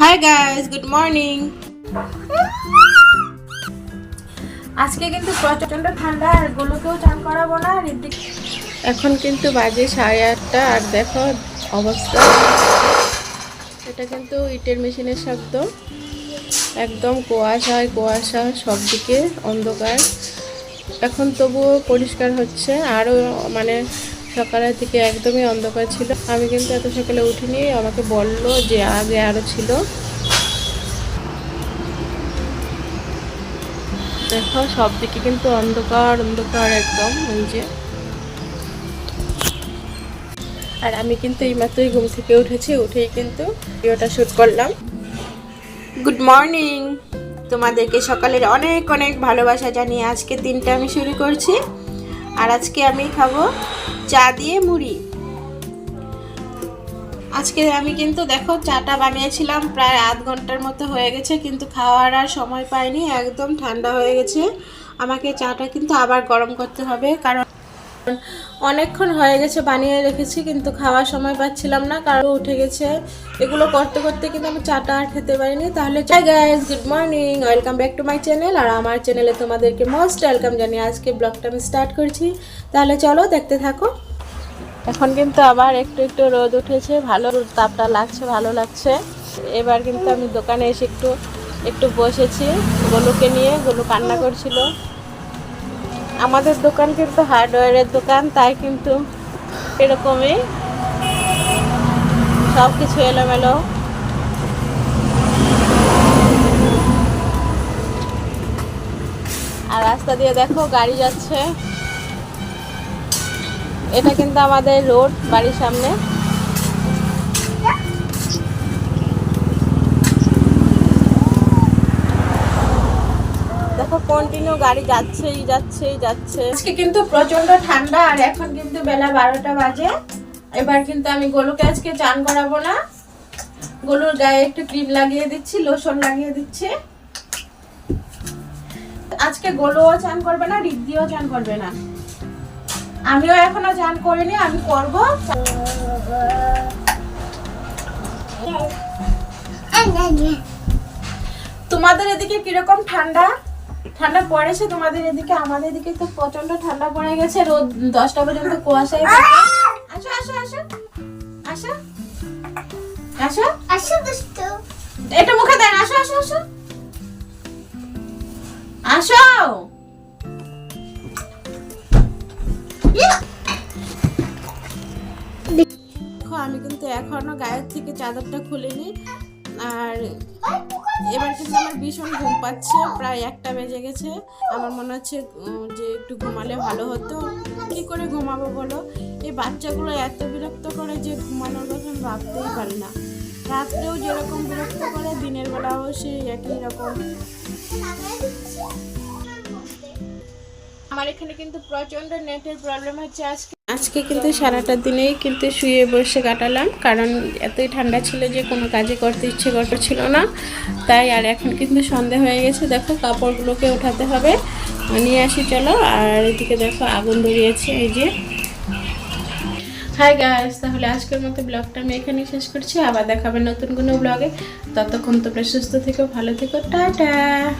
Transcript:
Hi guys good morning আজকে কিন্তু প্রচণ্ড ঠান্ডা আর গুলোকেও চান করাবো না এখন কিন্তু বাজে সাড়ে আটটা আর দেখো অবস্থা। এটা কিন্তু ইটের মেশিনের শব্দ। একদম কুয়াশায় কুয়াশা সব দিকে অন্ধকার। এখন তবুও পরিষ্কার হচ্ছে। আরও মানে সকালের থেকে একদমই অন্ধকার ছিল। আমি কিন্তু এত সকালে উঠিনি, আমাকে বলল যে আগে আরও ছিল। দেখো, সব দিকে কিন্তু অন্ধকার অন্ধকার একদম এই যে। আর আমি কিন্তু এইমাত্রই ঘুম থেকে উঠেছি, উঠেই কিন্তু ভিডিওটা শ্যুট করলাম। গুড মর্নিং তোমাদেরকে সকালের অনেক অনেক ভালোবাসা জানিয়ে আজকে দিনটা আমি শুরু করছি। আর আজকে আমি খাব চা দিয়ে মুড়ি। আজকে আমি কিন্তু দেখো চাটা বানিয়েছিলাম, প্রায় আধ ঘণ্টার মতো হয়ে গেছে, কিন্তু খাওয়ার আর সময় পাইনি, একদম ঠান্ডা হয়ে গেছে। আমাকে চাটা কিন্তু আবার গরম করতে হবে, কারণ অনেকক্ষণ হয়ে গেছে, বানিয়ে রেখেছি, কিন্তু খাওয়ার সময় পাচ্ছিলাম না, কারণ উঠে গেছে। এগুলো করতে করতে কিন্তু আমি চাটা আর খেতে পারিনি। তাহলে চাই guys good morning welcome back to my channel আর আমার চ্যানেলে তোমাদেরকে মোস্ট ওয়েলকাম জানিয়ে আজকে ব্লগটা আমি স্টার্ট করছি। তাহলে চলো দেখতে থাকো। এখন কিন্তু আবার একটু একটু রোদ উঠেছে, ভালো তাপটা লাগছে, ভালো লাগছে। এবার কিন্তু আমি দোকানে এসে একটু একটু বসেছি। গোলুকে নিয়ে গোলু কান্না করছিল। আমাদের দোকান কিন্তু হার্ডওয়্যারের দোকান, তাই কিন্তু এরকমই সব কিছু এলোমেলো। আর রাস্তা দিয়ে দেখো গাড়ি যাচ্ছে। এটা কিন্তু আমাদের রোড বাড়ির সামনে। কন্টিনিউ গাড়ি যাচ্ছেই যাচ্ছেই, যাচ্ছে। আজকে কিন্তু প্রচণ্ড ঠান্ডা, আর এখন কিন্তু বেলা বারোটা বাজে। এবার কিন্তু আমি গোলুকে আজকে চান করাবো না। গোলুর গায়ে একটু ক্রিম লাগিয়ে দিচ্ছি, লোশন লাগিয়ে দিচ্ছি। আজকে গোলুও চান করবে না রিদ্দিও চান করবে না। আমিও এখনও চান করিনি, আমি করব। তোমাদের এদিকে কীরকম ঠান্ডা? ঠান্ডা পড়েছে তোমাদের এদিকে? আমাদের এদিকে তো প্রচণ্ড ঠান্ডা পড়ে গেছে। রোদ দশটা পর্যন্ত কুয়াশায় আসো আসো আসো। আসো। আসো। আসো দুষ্টু। এটা মুখে দেন আসো আসো আসো। আসো। আমি কিন্তু এখনও গায়ের থেকে চাদরটা খুলিনি। আর এবার কিন্তু আমার ভীষণ ঘুম পাচ্ছে, প্রায় একটা বেজে গেছে। আমার মনে হচ্ছে যে একটু ঘুমালে ভালো হতো। কি করে ঘুমাবো বলো? এই বাচ্চাগুলো এত বিরক্ত করে যে ঘুমানোর কথা ভাবতেই পারি না। রাত্রেও যেরকম বিরক্ত করে, দিনের বেলাও সেই একই রকম। আমার এখানে কিন্তু প্রচণ্ড নেটের প্রবলেম হচ্ছে। আজকে আজকে কিন্তু সারাটা দিনেই কিন্তু শুয়ে বসে কাটালাম, কারণ এতই ঠান্ডা ছিল যে কোনো কাজে করতে ইচ্ছে ছিল না। তাই আর এখন কিন্তু সন্ধে হয়ে গেছে, দেখো কাপড়গুলোকে উঠাতে হবে। নিয়ে আসি, চলো। আর এদিকে দেখো আগুন ধরিয়েছে, এই যে। হাই গাইস তাহলে আজকের মতো ব্লগটা আমি এখানেই শেষ করছি। আবার দেখাবে নতুন কোনো ব্লগে। ততক্ষণ তোমরা সুস্থ থেকো, ভালো থেকো। টাটা!